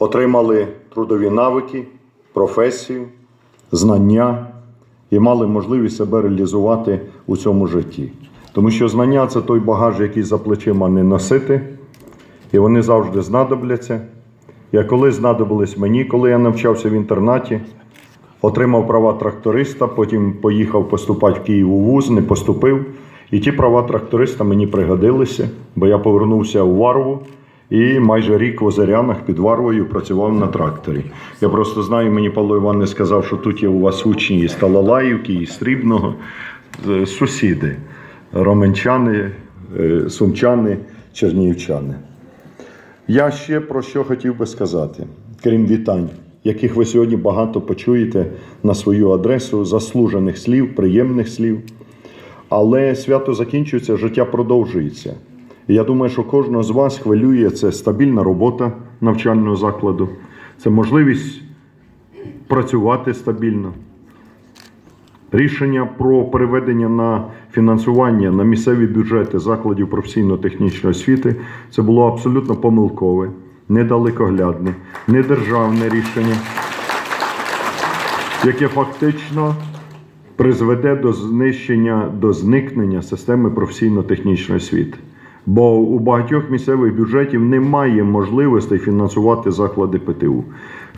отримали трудові навики, професію, знання і мали можливість себе реалізувати у цьому житті. Тому що знання це той багаж, який за плечима не носити, і вони завжди знадобляться. Я коли знадобились мені, коли я навчався в інтернаті, отримав права тракториста, потім поїхав поступати в Київ у вуз, не поступив. І ті права тракториста мені пригодилися, бо я повернувся у Варву і майже рік в Озерянах під Варвою працював на тракторі. Я просто знаю, мені Павло Іванович сказав, що тут є у вас учні із Талалаївки, із Срібного, е, сусіди, роменчани, е, сумчани, чернігівчани. Я ще про що хотів би сказати, крім вітань, яких ви сьогодні багато почуєте на свою адресу, заслужених слів, приємних слів. Але свято закінчується, життя продовжується. Я думаю, що кожного з вас хвилює це стабільна робота навчального закладу, це можливість працювати стабільно. Рішення про переведення на фінансування на місцеві бюджети закладів професійно-технічної освіти це було абсолютно помилкове, недалекоглядне, недержавне рішення, яке фактично призведе до знищення, до зникнення системи професійно-технічної освіти. Бо у багатьох місцевих бюджетів немає можливостей фінансувати заклади ПТУ.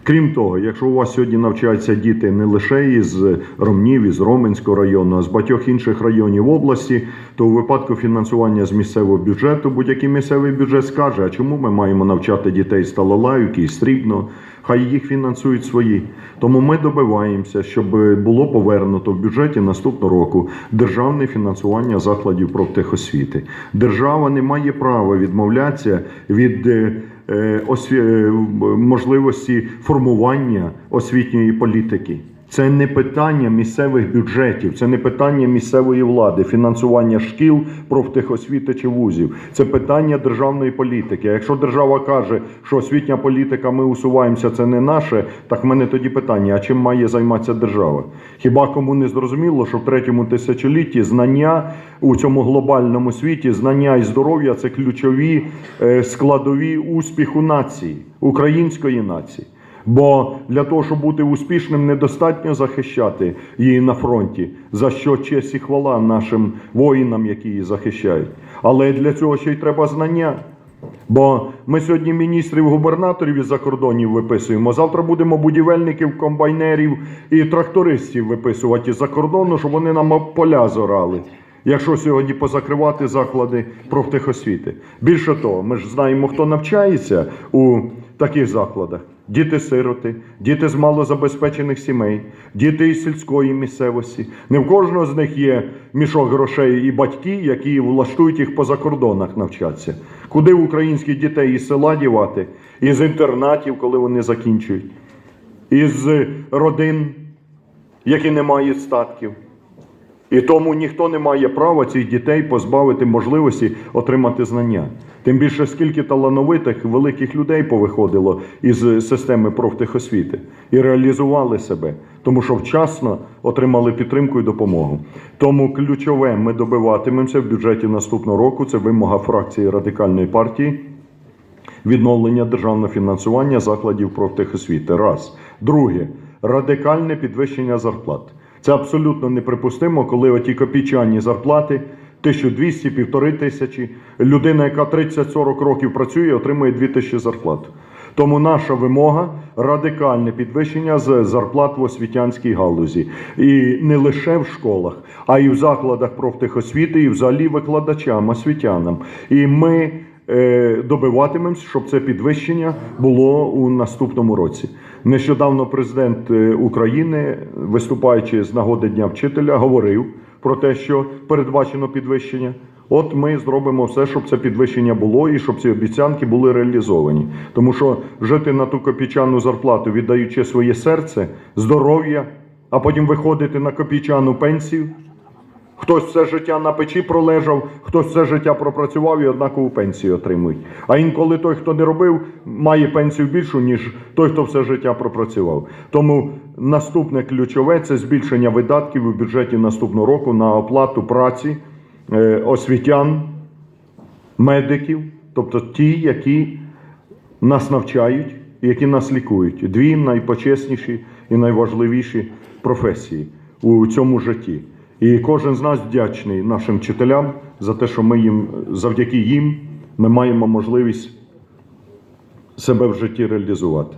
Крім того, якщо у вас сьогодні навчаються діти не лише із Ромнів, із Роменського району, а з багатьох інших районів області, то у випадку фінансування з місцевого бюджету будь-який місцевий бюджет скаже, а чому ми маємо навчати дітей з Талалаївки і Стрібного, хай їх фінансують свої. Тому ми добиваємося, щоб було повернуто в бюджеті наступного року державне фінансування закладів профтехосвіти. Держава не має права відмовлятися від е, е, е, можливості формування освітньої політики. Це не питання місцевих бюджетів, це не питання місцевої влади, фінансування шкіл, профтехосвіти чи вузів. Це питання державної політики. Якщо держава каже, що освітня політика, ми усуваємося, це не наше, так в мене тоді питання: а чим має займатися держава? Хіба кому не зрозуміло, що в третьому тисячолітті знання у цьому глобальному світі, знання і здоров'я це ключові е, складові успіху нації, української нації. Бо для того, щоб бути успішним, недостатньо захищати її на фронті, за що честь і хвала нашим воїнам, які її захищають. Але для цього ще й треба знання. Бо ми сьогодні міністрів губернаторів із закордонів виписуємо. Завтра будемо будівельників, комбайнерів і трактористів виписувати із-за кордону, щоб вони нам поля зорали. Якщо сьогодні позакривати заклади профтехосвіти. Більше того, ми ж знаємо, хто навчається у таких закладах. Діти-сироти, діти з малозабезпечених сімей, діти із сільської місцевості. Не в кожного з них є мішок грошей і батьки, які влаштують їх по закордонах навчатися. Куди українських дітей із села дівати, із інтернатів, коли вони закінчують, із родин, які не мають статків. І тому ніхто не має права цих дітей позбавити можливості отримати знання. Тим більше, скільки талановитих великих людей повиходило із системи профтехосвіти і реалізували себе, тому що вчасно отримали підтримку і допомогу. Тому ключове ми добиватимемося в бюджеті наступного року. Це вимога фракції радикальної партії. Відновлення державного фінансування закладів профтехосвіти. Раз. Друге радикальне підвищення зарплат. Це абсолютно неприпустимо, коли оті копійчані зарплати 1200, півтори тисячі. Людина, яка 30-40 років працює, отримує 2000 зарплат. Тому наша вимога радикальне підвищення з зарплат в освітянській галузі. І не лише в школах, а й в закладах профтехосвіти, і взагалі викладачам, освітянам. І ми е, добиватимемось, щоб це підвищення було у наступному році. Нещодавно президент е, України, виступаючи з нагоди Дня вчителя, говорив про те, що передбачено підвищення. От ми зробимо все, щоб це підвищення було і щоб ці обіцянки були реалізовані. Тому що жити на ту копійчану зарплату, віддаючи своє серце, здоров'я, а потім виходити на копійчану пенсію. Хтось все життя на печі пролежав, хтось все життя пропрацював і однакову пенсію отримують. А інколи той, хто не робив, має пенсію більшу, ніж той, хто все життя пропрацював. Тому наступне ключове це збільшення видатків у бюджеті наступного року на оплату праці е, освітян, медиків, тобто ті, які нас навчають які нас лікують. Дві найпочесніші і найважливіші професії у цьому житті. І кожен з нас вдячний нашим вчителям за те, що ми їм завдяки їм ми маємо можливість себе в житті реалізувати.